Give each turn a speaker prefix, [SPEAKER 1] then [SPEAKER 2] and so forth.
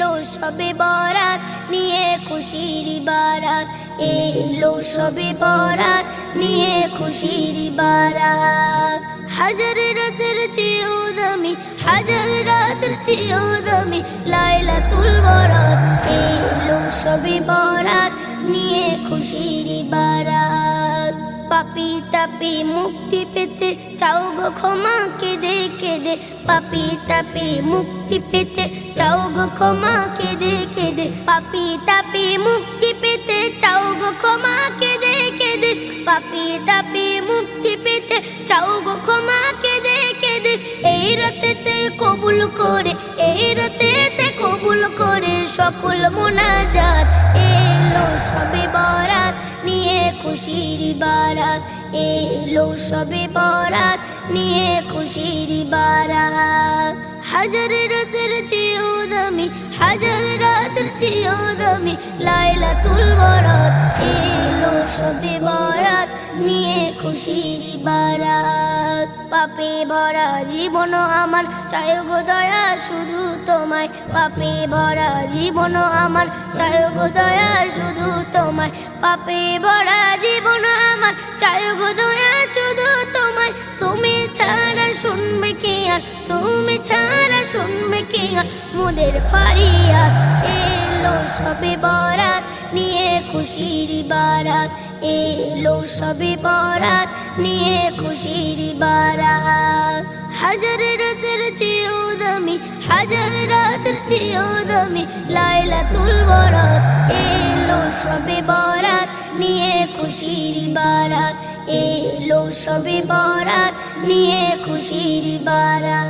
[SPEAKER 1] এলো সবে বরাত, নিয়ে খুশির বারাত। এলো সবে বরাত, নিয়ে খুশির বারাত। হাজার রাতের চেয়েও দামি, হাজার রাতের চেয়েও দামি লাইলাতুল বরাত। এলো সবে বরাত, নিয়ে খুশির বারাত। পাপি তাপি মুক্তি পেতে চাও গো ক্ষমা কেঁদে পাপি তাপি মুক্তি পেতে চাও গো ক্ষমা পাপি তাপি মুক্তি পেতে চাও গো ক্ষমা পাপি তাপি মুক্তি পেতে চাও গো ক্ষমা এই রাতেতে কবুল করে, এই রাতেতে কবুল করে সকল মোনাজাত। এলো সবে খুশির বারাত, এলো সবে বরাত, নিয়ে খুশির বারাত। হাজার রাতের চেয়েও দামি, হাজার রাতের চেয়েও দামি লাইলাতুল বরাত। এলো সবে বরাত, নিয়ে খুশির বারাত। পাপে ভরা জীবন আমার, চায় দয়া, শুধু তোমায়। পাপে ভরা জীবন আমার, চায় দয়া, শুধু পাপে ভরা জীবন আমার। গো দয়া, শুধু তোমায়। তুমি ছাড়া শুনবে কে আর? তুমি ছাড়া শুনবে কে আর? মোদের ফারিয়াত এলো সবে বরাত, নিয়ে খুশির বারাত। এলো সবে বরাত, নিয়ে খুশির বারাত। হাজার রাতের চেয়েও দামি, হাজার রাতের চেয়েও দামি লাইলাতুল বরাত। এলো সবে বরাত নিয়ে খুশির বারাত। এলো সবে বরাত নিয়ে খুশির বারাত।